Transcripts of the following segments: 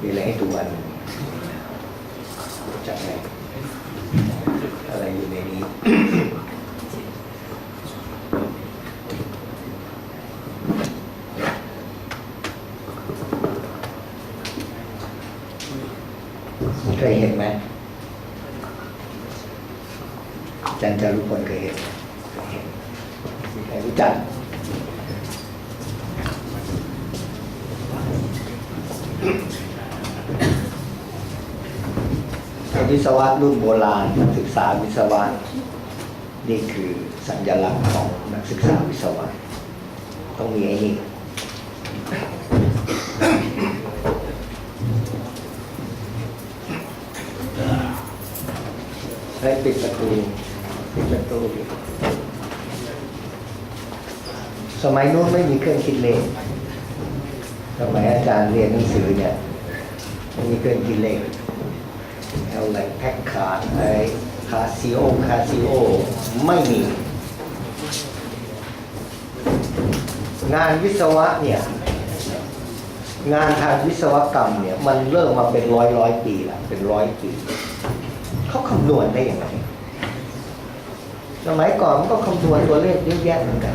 มีอะไรให้ดูอันหนึ่งจากไหนอะไรอยู่ในนี้ เคยเห็นไหมอาจันจารุพลเคยเห็นไหมเคยเห็นมีใครรู้จัก วิศวะ รุ่นโบราณนักศึกษาวิศวะ นี่คือสัญลักษณ์ของนักศึกษาวิศวะ ต้องมีไอ้นี่ให้ปิดประตูปิดประตูดิสมัยนู้นไม่มีเครื่องคิดเลขสมัยอาจารย์เรียนหนังสือเนี่ยไม่มีเครื่องคิดเลข เอาอะไรแพ็คขาดไอ้คาซิโอคาซิโอไม่มี งานวิศวะเนี่ยงานทางวิศวกรรมเนี่ยมันเริ่มมาเป็นร้อยร้อยปีล้วเป็นร้อยปีเขาคำนวณได้ยังไงสมัยก่อนมันก็คำนวณตัวเลขเยอะแยะเหมือนกัน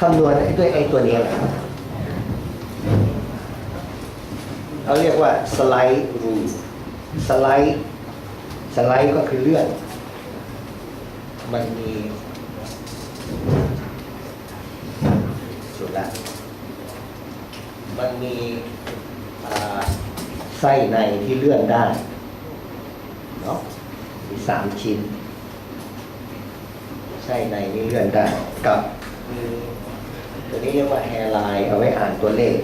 คำนวณด้วยไอ้ตัวนี้แหละเราเรียกว่าสไลด์รู สไลด์สไลด์ก็คือเลื่อน มันมีสุดละมันมีไส้ในที่เลื่อนได้เนาะมีสามชิ้น ไส้ในนี่เลื่อนได้ กับมีตัวนี้เรียกว่าแฮร์ไลน์เอาไว้อ่านตัวเลข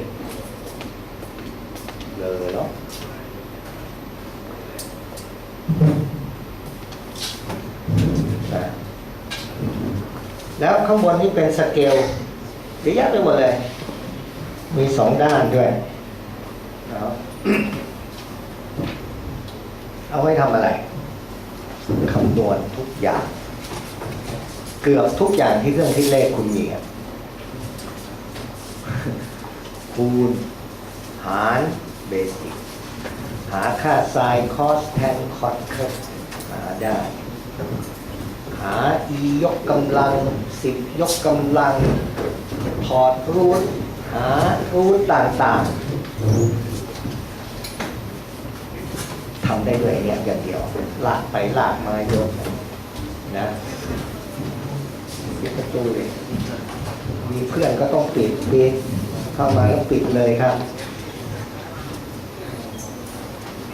เลยเนาะ นะแล้ว ข้างบนนี่เป็นสเกลเยอะแยะไปหมดเลย มีสองด้านด้วยเอาไว้ทำอะไรคำนวณทุกอย่าง เกือบทุกอย่างที่เครื่องคิดเลขคุณมีคูณ หารเบสิกหาค่าไซน์คอสแทนคอสเคหาได้ หา e ยกกำลัง 10ยกกำลัง ถอดรูทหารูทต่างๆทำได้ด้วยเนี่ยอย่างเดียว ลากไปลากมาโยนนะปิดประตูเลย มีเพื่อนก็ต้องปิดปิดเข้ามาแล้วปิดเลยครับ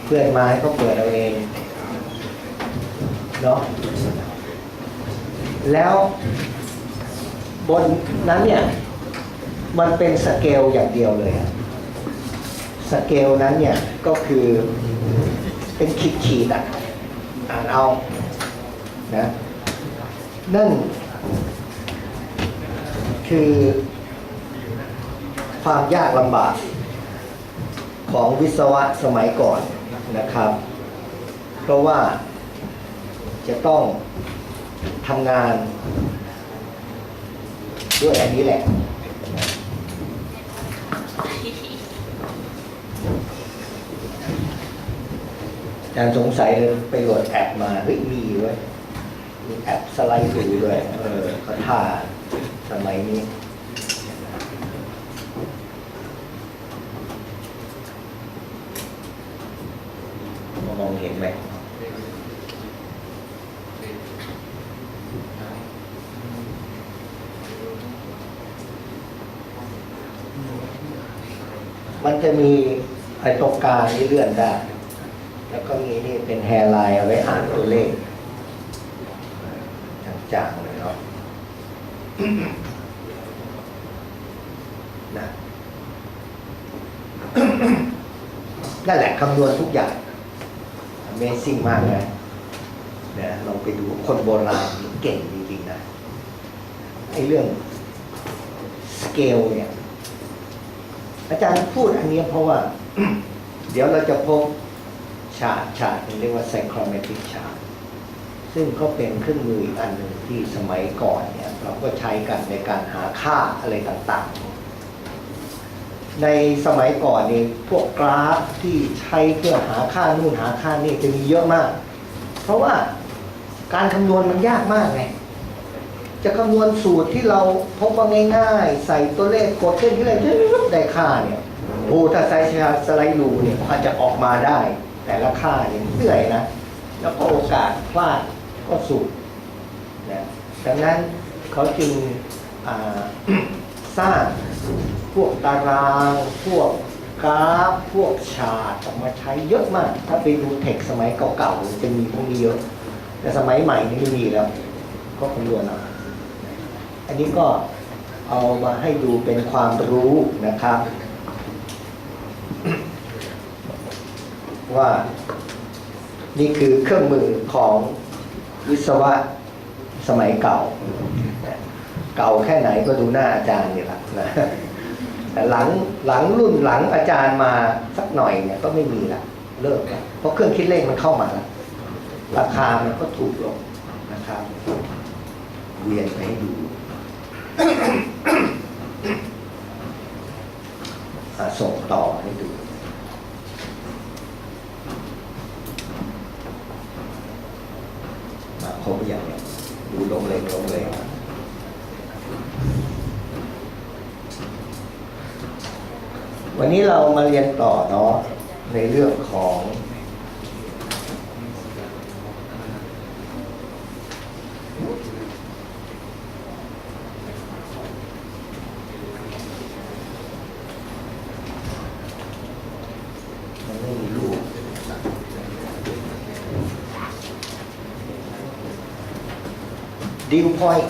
เพื่อนมาให้เขาเปิดเอาเองเนาะแล้ว บนนั้นเนี่ยมันเป็นสเกลอย่างเดียวเลยอะสเกลนั้นเนี่ยก็คือเป็นขีดขีดอะอ่านเอานะนั่นคือความยากลำบากของวิศวะสมัยก่อนนะครับ เพราะว่าจะต้องทำงาน ด้วยอันนี้แหละ อาจารย์สงสัยเลยไปโหลดแอปมาเฮ้ยมีเว้ยมีแอปสไลด์ดูด้วยเออเขาท่าสมัยนี้ มองเห็นไหม มัน จะมีไอ้ตรงกลางที่เลื่อนได้ แล้วก็มีนี่เป็นแฮร์ไลน์เอาไว้อ่านตัวเลขจางๆเลยเนาะนะนั่นแหละคำนวณทุกอย่าง Amazing มากเลยนะลองไปดูคนโบราณนี่เก่งจริงๆนะไอ้เรื่องสเกลเนี่ย อาจารย์พูดอันนี้เพราะว่า เดี๋ยวเราจะพบฉากฉากเรียกว่า psychromatic chart ซึ่งก็เป็นเครื่องมืออีกอันหนึ่งที่สมัยก่อนเนี่ย เราก็ใช้กันในการหาค่าอะไรต่างๆ ในสมัยก่อนเนี่ยพวกกราฟที่ใช้เพื่อหาค่านู่นหาค่านี่จะมีเยอะมาก เพราะว่าการคำนวณมันยากมากไง จะคำนวณสูตรที่เราพบว่าง่าย ๆ ใส่ตัวเลขกดเส้นที่ไรได้ค่าเนี่ยโอ้ถ้าใช้สไลด์รูเนี่ยอาจจะออกมาได้ แต่ละค่าเนี่ยเหนื่อยนะ แล้วก็โอกาสพลาดก็สูงนะดังนั้นเขาจึงสร้างพวกตาราง พวกกราฟ พวกชาร์ตออกมาใช้เยอะมาก ถ้าไปดูเทคสมัยเก่าๆจะมีพวกนี้เยอะ แต่สมัยใหม่นี่ไม่มีแล้ว ก็คำนวณเอา อันนี้ก็เอามาให้ดูเป็นความรู้นะครับ ว่านี่คือเครื่องมือของวิศวะสมัยเก่า เก่าแค่ไหนก็ดูหน้าอาจารย์นี่แหละนะแต่หลังหลังรุ่นหลังอาจารย์มาสักหน่อยเนี่ยก็ไม่มีละเลิกละเพราะเครื่องคิดเลขมันเข้ามาล้วราคามันก็ถูกลงนะครับเวียนไปให้ดู ส่งต่อให้ดูมาครบอย่างนี่ยดูลงเลยลงเลยวันนี้เรามาเรียนต่อเนาะในเรื่องของ มันไม่มีรูป ดิวพอยต์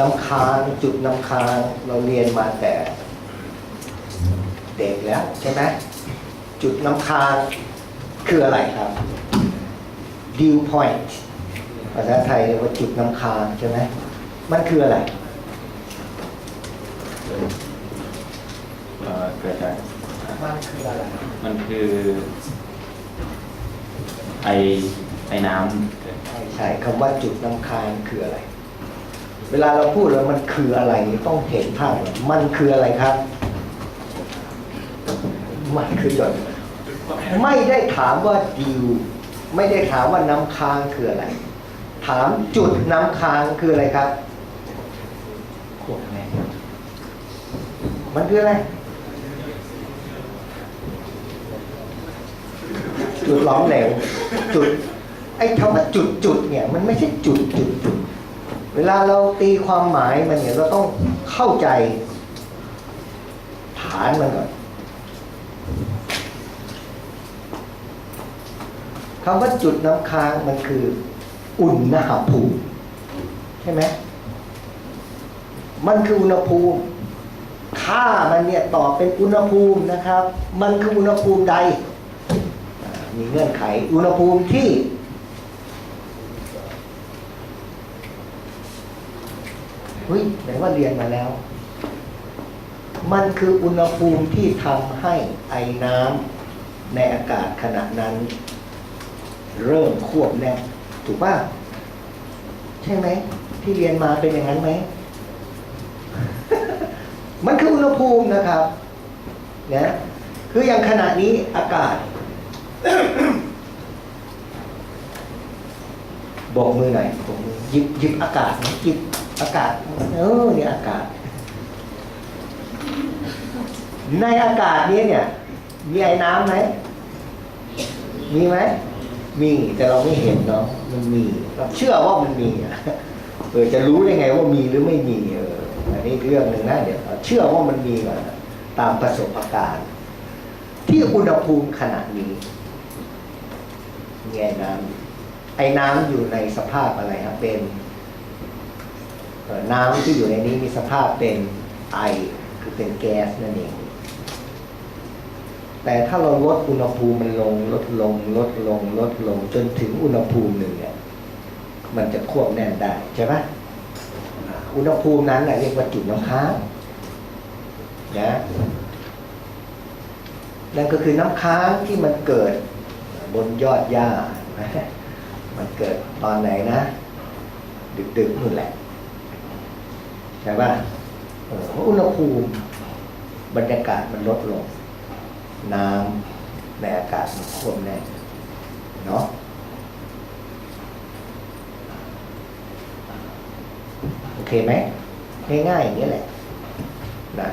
นำคางจุดนำคางเราเรียนมาแต่ เด็กแล้วใช่ไหมจุดนำคางคืออะไรครับ dew point ภาษาไทยเรียกว่าจุดนำคางใช่ไหมมันคืออะไรเอ่อเกิดจากมันคืออะไรมันคือ ไอไอน้ำเกิด ใช่คำว่าจุดนำคางคืออะไร เวลาเราพูดแล้วมันคืออะไรต้องเห็นภาพมันคืออะไรครับ มันคือหยดไม่ได้ถามว่าดิวไม่ได้ถามว่าน้ำค้างคืออะไร ถามจุดน้ำค้างคืออะไรครับขวบแม่มันคืออะไร จุดล้อมเหลวจุด ไอ้คำว่าจุดจุดเนี่ยมันไม่ใช่จุดจุดจุด เวลาเราตีความหมายมันเนี่ยเราต้องเข้าใจ ฐานมันก่อนคำว่าจุดน้ำค้างมันคือ อุณหภูมิใช่ไหมมันคืออุณหภูมิ ค่ามันเนี่ยตอบเป็นอุณหภูมินะครับ มันคืออุณหภูมิใด มีเงื่อนไข อุณหภูมิที่ เฮ้ยไหนว่าเรียนมาแล้ว มันคืออุณหภูมิที่ทำให้ไอ้น้ำในอากาศขณะนั้น เริ่มควบแน่นถูกป่ะใช่ไหม ที่เรียนมาเป็นอย่างนั้นไหม มันคืออุณหภูมินะครับนะคืออย่างขณะนี้อากาศ บอกมือหน่อยบอกมือหยิบหยิบอากาศนะหยิบ อากาศเออเนี่ยอากาศ ในอากาศนี้เนี่ย มีไอ้น้ำไหมมีไหมมีแต่เราไม่เห็นเนาะมันมีเราเชื่อว่ามันมีอะเออจะรู้ได้ไงว่ามีหรือไม่มีเอออันนี้เรื่องหนึ่งนะเดี๋ยวเราเชื่อว่ามันมีก่อนนะตามประสบการณ์ ที่อุณหภูมิขนาดนี้มีไอน้ำไอ้น้ำอยู่ในสภาพอะไรครับเป็น น้ำที่อยู่ในนี้มีสภาพเป็นไอคือเป็นแก๊สนั่นเอง แต่ถ้าเราลดอุณหภูมิมันลงลดลงลดลงลดลงจนถึงอุณหภูมิหนึ่งเนี่ยมันจะควบแน่นได้ใช่ไหมอุณหภูมินั้นเรียกว่าจุดน้ำค้างนะนั่นก็คือน้ำค้างที่มันเกิดบนยอดหญ้า มันเกิดตอนไหนนะ ดึกๆนู่นแหละ ใช่ป่ะอุณหภูมิบรรยากาศมันลดลง น้ำในอากาศมันท่วมแน่เนาะโอเคไหมง่ายๆอย่างนี้แหละนะ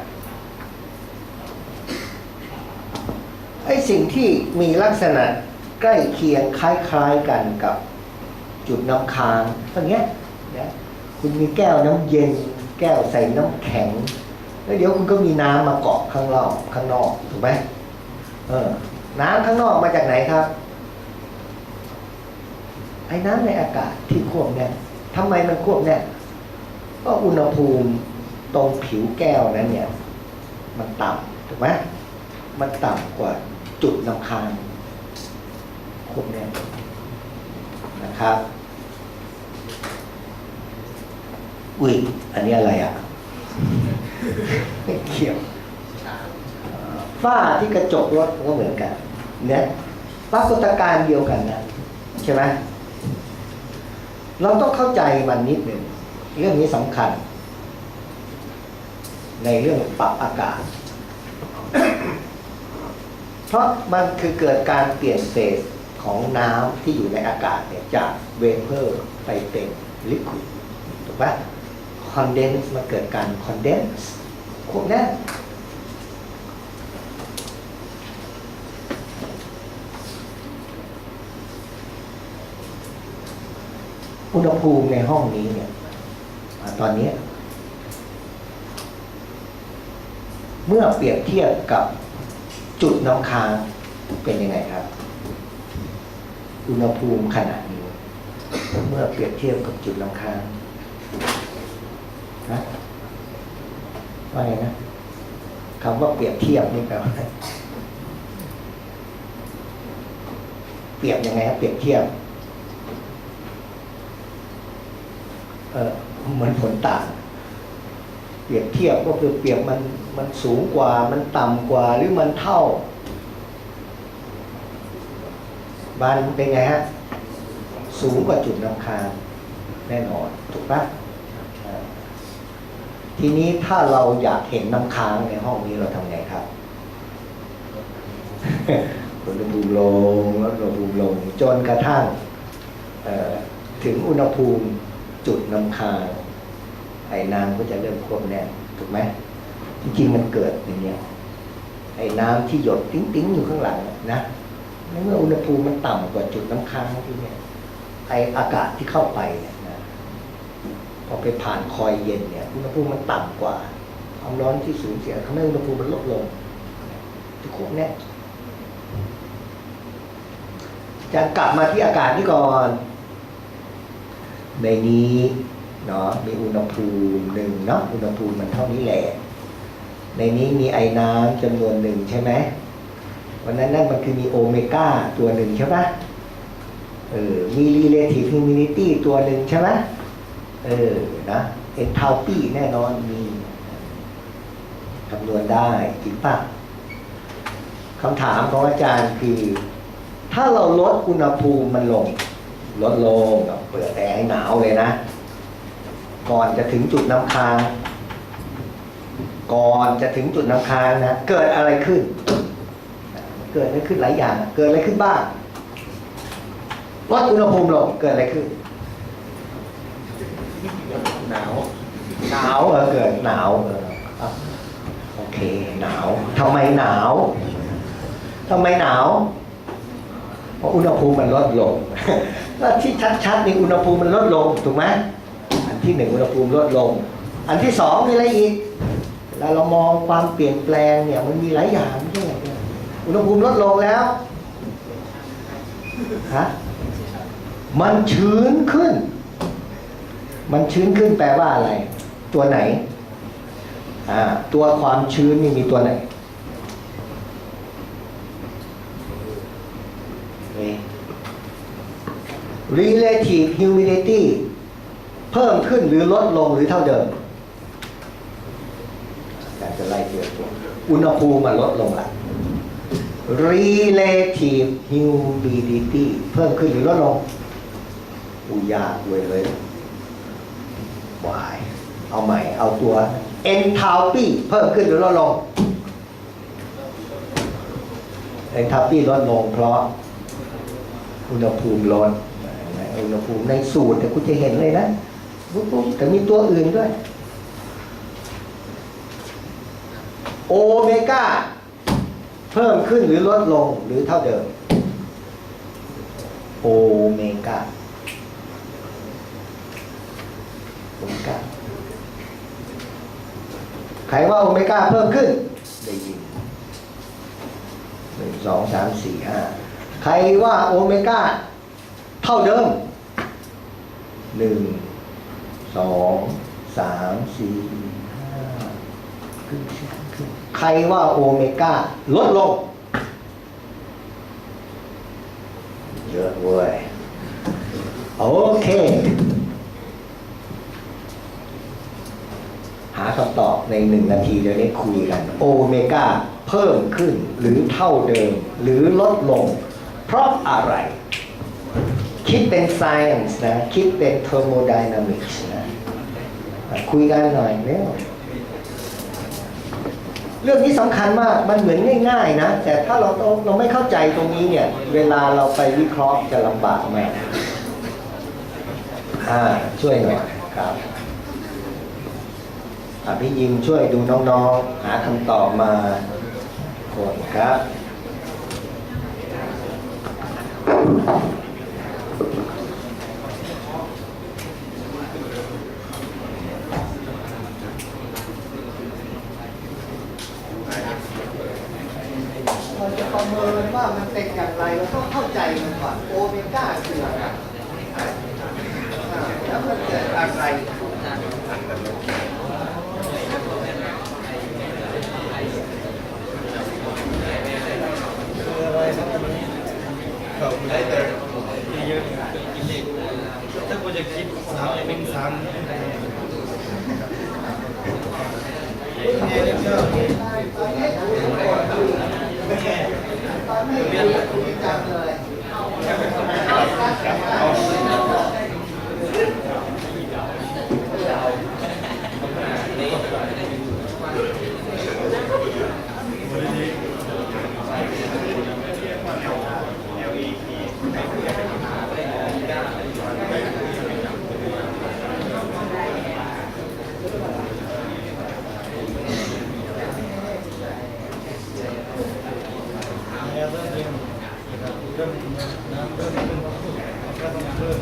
ไอ้สิ่งที่มีลักษณะใกล้เคียงคล้าย ๆกันกับจุดน้ำค้างตรงเนี้ยนะคุณมีแก้วน้ำเย็น แก้วใส่น้ำแข็ง แล้วเดี๋ยวคุณก็มีน้ำมาเกาะข้างนอกข้างนอกถูกไหมเออ น้ำข้างนอกมาจากไหนครับ ไอ้น้ำในอากาศที่ควบแน่นทำไมมันควบแน่นก็อุณหภูมิตรงผิวแก้วนั้นเนี่ย มันต่ำถูกไหมมันต่ำกว่าจุดนำคางควบแน่นนะครับ อุ้ย อันนี้อะไรอะไม่เกี่ยวฝ้าที่กระจกรถก็เหมือนกันเนี่ยปรากฏการณ์เดียวกันนะใช่ไหมเราต้องเข้าใจมันนิดหนึ่งเรื่องนี้สำคัญ ในเรื่องปรับอากาศ เพราะมันคือเกิดการเปลี่ยนเฟสของน้ำที่อยู่ในอากาศเนี่ยจากเวเปอร์ไปเป็นลิควิดถูกปะค อนเดนซ์มันเกิดการคอนเดนซ์ควบแน่นอุณหภูมิในห้องนี้เนี่ยตอนนี้ เมื่อเปรียบเทียบกับจุดน้ำค้างเป็นยังไงครับ อุณหภูมิขนาดนี้ เมื่อเปรียบเทียบกับจุดน้ำค้าง นะว่าไงนะคำว่าเปรียบเทียบนี่แปลว่าเปรียบยังไงครับเปรียบเทียบ เออเหมือนผลต่าง เปรียบเทียบก็คือเปรียบมันมันสูงกว่า มันต่ำกว่า หรือมันเท่าบ้านเป็นไงฮะ สูงกว่าจุดนำคางแน่นอน ถูกปะ ทีนี้ถ้าเราอยากเห็นน้ำค้างในห้องนี้เราทำไงครับอุณหภูมิลงแล้วอุณหภูมิลง จนกระทั่งถึงอุณหภูมิจุดน้ำค้างไอ้น้ำก็จะเริ่มควบแน่นถูกไหมจริงๆมันเกิดอย่างเงี้ยไอ้น้ำที่หยดติ้งๆอยู่ข้างหลังนะในเมื่ออุณหภูมิมันต่ำกว่าจุดน้ำค้างที่เนี่ยไออากาศที่เข้าไปเนี่ย พอไปผ่านคอยเย็นเนี่ยอุณหภูมิมันต่ำกว่าความร้อนที่สูญเสียทำให้อุณหภูมิมันลดลงที่ควบแน่จะกลับมาที่อากาศนี่ก่อน ในนี้เนาะมีอุณหภูมิหนึ่งเนาะอุณหภูมิมันเท่านี้แหละ ในนี้มีไอ้น้ำจำนวนหนึ่งใช่ไหมวันนั้นนั่นมันคือมีโอเมก้าตัวหนึ่งใช่ปะเออมี relative humidity ตัวหนึ่งใช่ไหม เออนะ enthalpy แน่นอนมีคำนวณได้จริงปะคำถามของอาจารย์คือ ถ้าเราลดอุณหภูมิมันลง ลดลงเปิดแอร์ให้หนาวเลยนะ ก่อนจะถึงจุดน้ำค้าง ก่อนจะถึงจุดน้ำค้างนะ เกิดอะไรขึ้น เกิดอะไรขึ้นหลายอย่าง เกิดอะไรขึ้นบ้างลดอุณหภูมิลงเกิดอะไรขึ้น หนาว หนาวเออเกิดหนาวเอออะโอเค หนาวทำไมหนาวทำไมหนาว เพราะอุณหภูมิมันลดลง แล้วที่ชัดๆนี่อุณหภูมิมันลดลงถูกไหมอันที่หนึ่งอุณหภูมิลดลง อันที่สองมีอะไรอีกเวลาเรามองความเปลี่ยนแปลงเนี่ยมันมีหลายอย่างไม่ใช่ไหมอุณหภูมิลดลงแล้วฮะมันชื้นขึ้น มันชื้นขึ้นแปลว่าอะไร ตัวไหน อ่า ตัวความชื้นนี่มีตัวไหนนี่ relative humidity เพิ่มขึ้นหรือลดลงหรือเท่าเดิมอยากจะไล่เทียบตัวอุณหภูมิมันลดลงละ relative humidity เพิ่มขึ้นหรือลดลงอุยยากเว้ยเลย วายเอาใหม่ เอาตัว enthalpy เพิ่มขึ้นหรือลดลงเอนทาปีลดลงเพราะอุณหภูมิลดอุณหภูมิในสูตรแต่คุณจะเห็นเลยนะปุ๊บแต่มีตัวอื่นด้วย โอเมก้าเพิ่มขึ้นหรือลดลงหรือเท่าเดิม โอเมก้า โอเมก้าใครว่าโอเมก้าเพิ่มขึ้น ได้ยินหนึ่งสองสามสี่ห้าใครว่าโอเมก้าเท่าเดิมหนึ่งสองสามสี่ห้าขึ้นขึ้นใครว่าโอเมก้าลดลง เยอะเว้ย โอเค หาคำตอบ ในหนึ่งนาทีเดี๋ยวนี้คุยกัน โอเมก้าเพิ่มขึ้นหรือเท่าเดิมหรือลดลง เพราะอะไร คิดเป็น science นะ คิดเป็น thermodynamics นะอะคุยกันหน่อยเร็วเรื่องนี้สำคัญมาก มันเหมือนง่ายๆนะ แต่ถ้าเราเราไม่เข้าใจตรงนี้เนี่ย เวลาเราไปวิเคราะห์จะลำบากมาก อ่า ช่วยหน่อยครับ พี่ยิมช่วยดูน้องๆ หาคำตอบมาคนครับ เราจะประเมินว่ามันเป็นอย่างไรเราต้องเข้าใจมันก่อนโอเมก้าคืออะไรอ่าแล้วมันเกิดอะไร ถ้ากูจะคิดสามเป็นสามเนี่ยเนี่ยก็ ไม่รู้คุยกันเลย เนี่ยเริ่มเรียนเริ่มน้ำเริ่มขึ้นก็ต้องเพิ่ม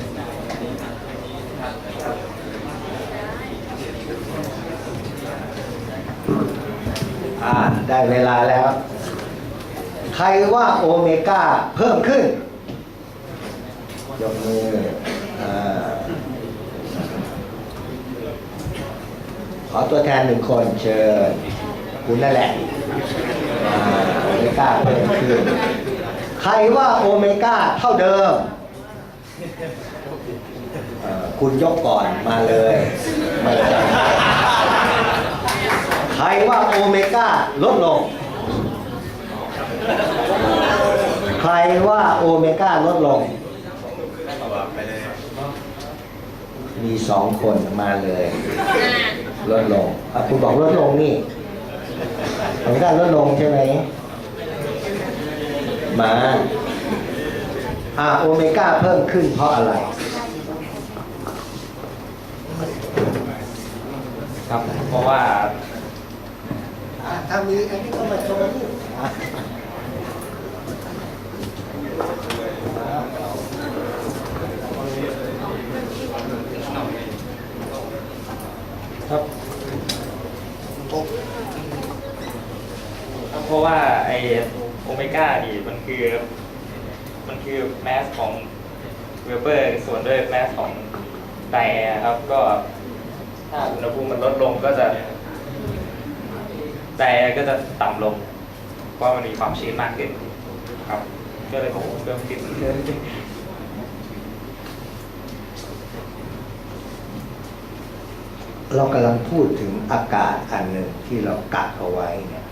อ่า ได้เวลาแล้ว ใคร ว่าโอเมก้าเพิ่มขึ้น ยกมืออขอตัวแทนหนึ่งคนเชิญคุณนั่นแหละโอเมก้าเพิ่มขึ้น ใครว่าโอเมก้าเท่าเดิม คุณยกก่อนมาเลยมาเลยใครว่าโอเมก้าลดลง ใคร ว่าโอเมก้าลดลง มีสองคนมาเลย ลดลงอะคุณบอกลดลงนี่โอเมก้าลดลงใช่ไหม มาอ่าโอเมก้าเพิ่มขึ้นเพราะอะไรครับเพราะว่าอะถ้ามีอันนี้ก็มาโชว์นี่อะ ครับ เพราะว่าไอโอเมก้านี่มันคือ มันคือแมสของเวเปอร์ส่วนด้วยแมสของไดแอร์ครับก็ถ้าอุณหภูมิมันลดลงก็จะไดแอร์ก็จะต่ำลง เพราะมันมีความชื้นมากขึ้นครับก็เลยผมเริ่มติด เรากำลังพูดถึงอากาศอันหนึ่งที่เรากักเอาไว้เนี่ย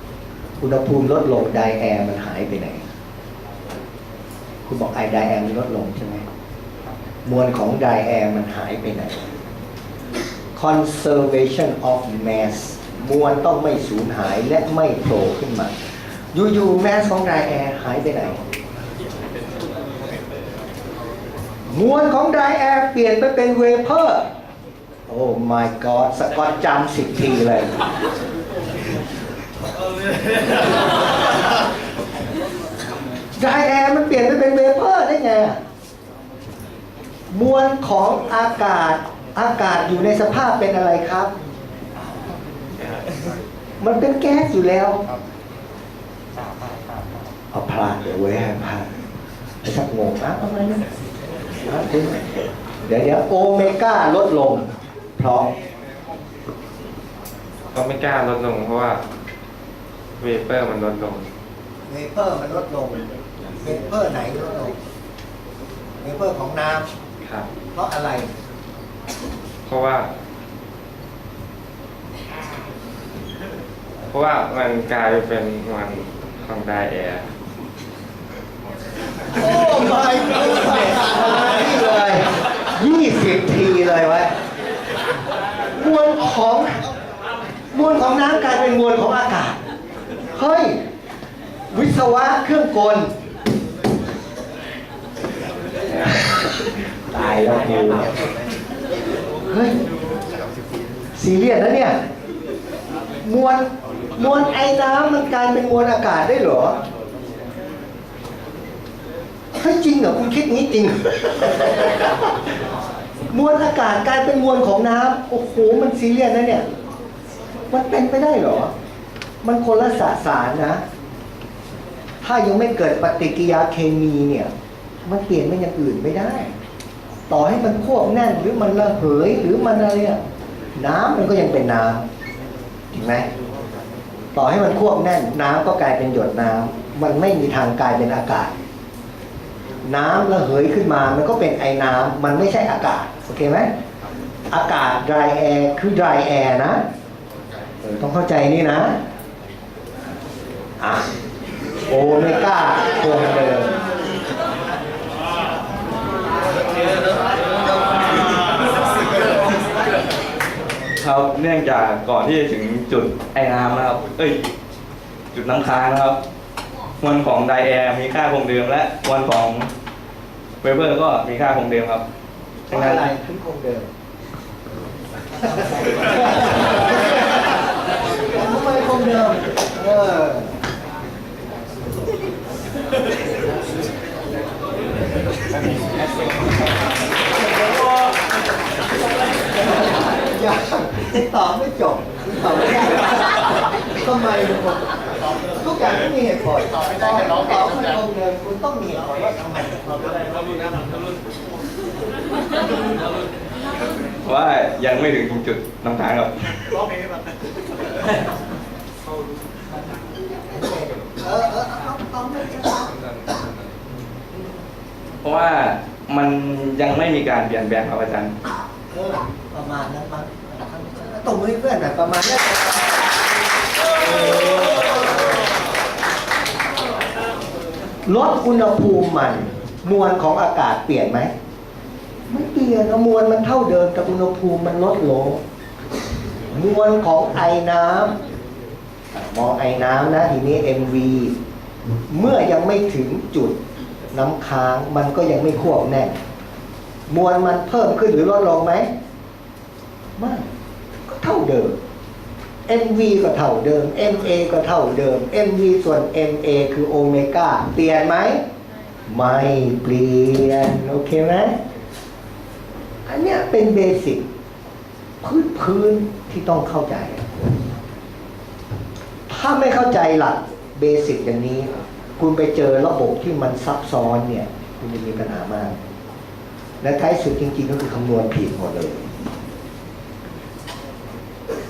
อุณหภูมิลดลงไดแอร์มันหายไปไหน คุณบอกไอไดแอร์มันลดลงใช่ไหมมวลของไดแอร์มันหายไปไหน conservation of mass มวลต้องไม่สูญหายและไม่โผล่ขึ้นมา อยู่ๆแมสของไดแอร์หายไปไหน มวลของไดแอร์เปลี่ยนไปเป็นเวเพอร์ โอ้ my god สกอตจำสิบทีเลยไดแอร์มันเปลี่ยนไปเป็นเวเพอร์ได้ไง มวลของอากาศอากาศอยู่ในสภาพเป็นอะไรครับ มันเป็นแก๊สอยู่แล้ว เอาพลาดเดี๋ยวไว้ให้พลาดไอ้สักงงนะอะไรนะอะคุณเดี๋ยวเดี๋ยวโอเมก้าลดลง เพราะก็ไม่กล้าลดลงเพราะว่าเวเปอร์มันลดลง เวเปอร์มันลดลง เวเปอร์ไหนลดลง เวเปอร์ของน้ครับำเพราะอะไร เพราะว่า เพราะว่ามันกลายเป็นมันของไดแอร์ โอ้ my god นี่เลยยี่สิบทีเลยไว้ย มวลของมวลของน้ำกลายเป็นมวลของอากาศ เฮ้ย วิศวะเครื่องกล ตายแล้วกูเฮ้ยซีเรียสนะเนี่ย มวลมวลไอ้น้ำมันกลายเป็นมวลอากาศได้เหรอเฮ้ยจริงเหรอคุณคิดงี้จริง มวลอากาศกลายเป็นมวลของน้ำโอ้โหมันซีเรียสนะเนี่ย มันเป็นไปได้เหรอ มันคนละสสารนะ ถ้ายังไม่เกิดปฏิกิริยาเคมีเนี่ย มันเปลี่ยนเป็นอย่างอื่นไม่ได้ ต่อให้มันควบแน่นหรือมันระเหยหรือมันอะไรอะน้ำมันก็ยังเป็นน้ำจริงไหมต่อให้มันควบแน่น น้ำก็กลายเป็นหยดน้ำมันไม่มีทางกลายเป็นอากาศ น้ำระเหยขึ้นมา มันก็เป็นไอ้น้ำมันไม่ใช่อากาศ โอเคไหมอากาศ dry air คือ dry air นะเออต้องเข้าใจนี่นะอะโอเมก้าคงเดิมครับเนื่องจากก่อนที่จะถึงจุดไอ้น้ำนะครับ เอ้ย จุดน้ำค้างนะครับ มวลของไดแอร์มีค่าคงเดิมและมวลของเวเบอร์ก็มีค่าคงเดิมครับเพดังราะนั้นอะไรถึงคงเดิมทำไมคงเดิมเออยังตอบไม่จบตอบไม่ได้ทำไมมันคง ทุกอย่างต้องมีเหตุผลตอบไม่ได้ตอบมันคงเดิมคุณต้องมีเหตุผลว่าทำไมเราะว่ายังไม่ถึงจุดน้ำค้างครับเออเออเอาเอาไม่ใช่เพราะว่ามันยังไม่มีการเปลี่ยนแปลงครับอาจารย์ เออประมาณนั้นมั้งตรงมือเพื่อนหน่อยประมาณนั้น ลดอุณหภูมิมันมวลของอากาศเปลี่ยนไหม ไม่เปลี่ยนนะมวลมันเท่าเดิมแต่อุณหภูมิมันลดลง มวลของไอน้ำมองไอน้ำนะทีนี้ MV เมื่อยังไม่ถึงจุดน้ำค้างมันก็ยังไม่ควบแน่นมวลมันเพิ่มขึ้นหรือลดลงไหมไม่ก็เท่าเดิม MV ก็เท่าเดิม MA ก็เท่าเดิม MV ส่วน MA คือโอเมก้าเปลี่ยนไหม ไม่เปลี่ยน โอเคไหมอันเนี้ยเป็นเบสิกพื้นพื้นที่ต้องเข้าใจ ถ้าไม่เข้าใจหลักเบสิกอย่างนี้ คุณไปเจอระบบที่มันซับซ้อนเนี่ย คุณจะมีปัญหามาก และท้ายสุดจริงๆก็คือคำนวณผิดหมดเลย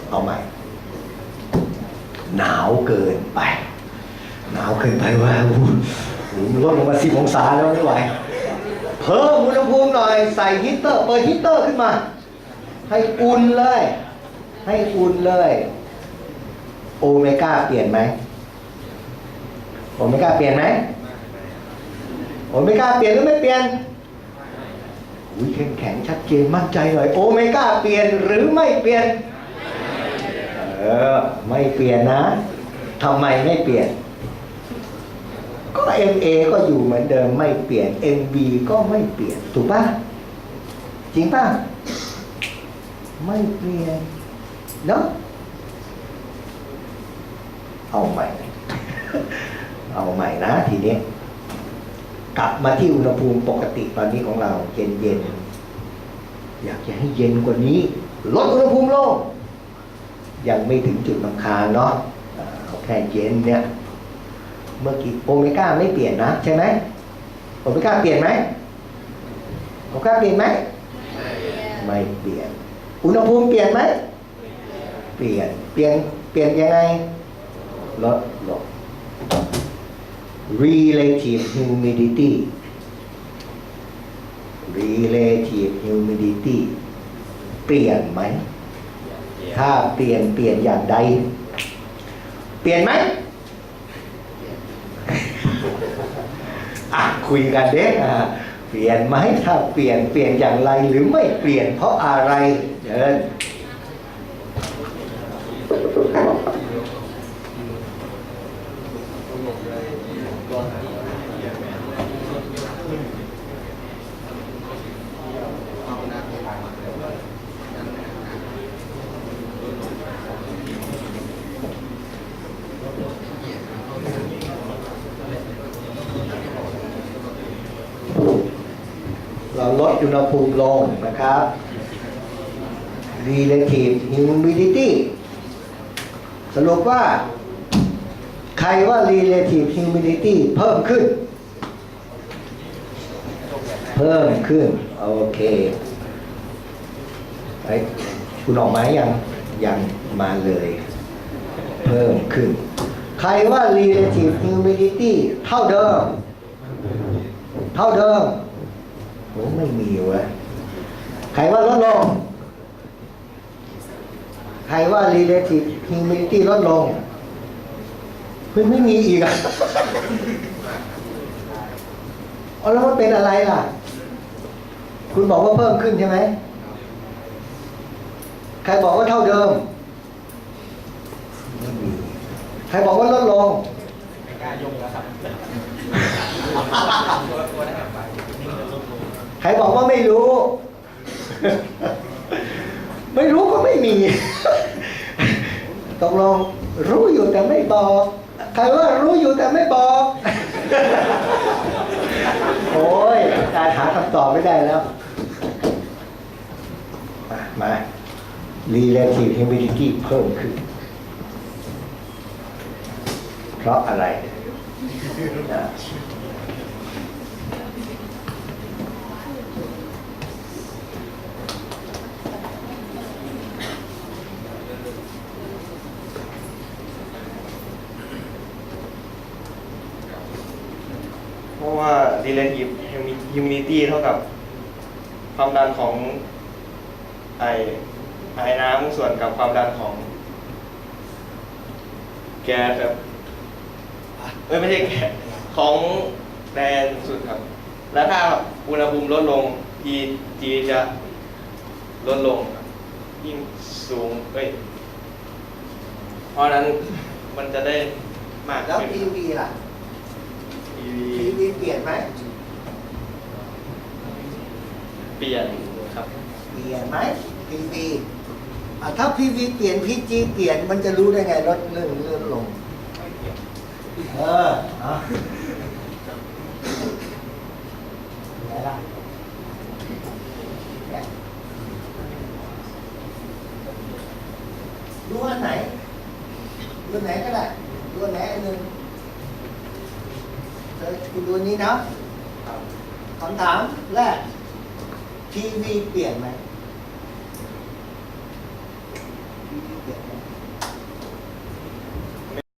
เอาใหม่ หนาวเกินไป หนาวเกินไปว่าโอ้โหโอ้โหลดลงมาสิบองศาแล้วไม่ไหวเพิ่มอุณหภูมิหน่อยใส่ฮีเตอร์เปิดฮีเตอร์ขึ้นมา ให้อุ่นเลย ให้อุ่นเลย โอเมก้าเปลี่ยนไหมโอเมก้าเปลี่ยนไหมโอเมก้าเปลี่ยนหรือไม่เปลี่ยนอุ้ยเข้มแข็งชัดเจนมั่นใจหน่อยโอเมก้าเปลี่ยนหรือไม่เปลี่ยน ออไม่เปลี่ยนนะทำไมไม่เปลี่ยน ก็ MA ก็อยู่เหมือนเดิมไม่เปลี่ยน MB ก็ไม่เปลี่ยน ถูกปะจริงปะไม่เปลี่ยนเนาะเอาใหม่ เอาใหม่นะทีนี้ กลับมาที่อุณหภูมิปกติตอนนี้ของเราเย็นเย็น อยากจะให้เย็นกว่านี้ ลดอุณหภูมิลง ยังไม่ถึงจุดลำคาเนาะอ่าเอาแค่เย็นเนี่ยเมื่อกี้โอเมก้าไม่เปลี่ยนนะ ใช่ไหมโอเมก้าเปลี่ยนไหมโอเมก้าเปลี่ยนไหมไม่เปลี่ยน อุณหภูมิเปลี่ยนไหมเปลี่ยนเปลี่ยนเปลี่ยนยังไงลดลง relative humidity relative humidity เปลี่ยนไหม ถ้าเปลี่ยนเปลี่ยนอย่างใด เปลี่ยนไหมอะคุยกันเด็กอะเปลี่ยนไหมถ้าเปลี่ยนเปลี่ยนอย่างไรหรือไม่เปลี่ยนเพราะอะไรเชิญ เราลดอุณหภูมิลง นะครับ relative humidity สรุปว่า ใครว่า relative humidity เพิ่มขึ้น เพิ่มขึ้น โอเคไอ้คุณออกมายังยังมาเลย เพิ่มขึ้น ใครว่า relative humidity เท่าเดิม เท่าเดิมโอ้ไม่มีเว้ย ใครว่าลดลง ใครว่า relative humidity ลดลงเฮ้ยไม่มีอีกอะแล้วมันเป็นอะไรล่ะ คุณบอกว่าเพิ่มขึ้นใช่ไหม ใครบอกว่าเท่าเดิม ใครบอกว่าลดลงไม่กล้ายงแล้วครับตัวตัวได้ไปนี่จะลดลงใครบอกว่าไม่รู้ ไม่รู้ก็ไม่มีตกลงรู้อยู่แต่ไม่บอกใครว่ารู้อยู่แต่ไม่บอก โอ้ยอาจารย์หาคำตอบไม่ได้แล้ว มามา relative humidity เพิ่มขึ้น เพราะอะไรนะ เพราะ ว่า relative humidity เท่ากับความดันของไอไอน้ำส่วนกับความดันของ แก๊สครับเอ้ยไม่ใช่แก๊สของแดนสุดครับ แล้วถ้าอุณหภูมิลดลง P G จะลดลงครับยิ่งสูงเอ้ยเพราะฉะนั้นมันจะได้มากแล้ว ขึ้น PV ล่ะ PV PV เปลี่ยนไหม เปลี่ยนครับ เปลี่ยนไหม PV อะถ้า PV เปลี่ยน PG เปลี่ยนมันจะรู้ได้ไงลดเลื่อนเลื่อนลงเออเอาไหนล่ะเนี่ยดูอันไหนดูอันไหนก็ได้ดูอันไหนอันหนึ่งเธอคุณดูอันนี้นะคำถามแรก ทีวีเปลี่ยนไหม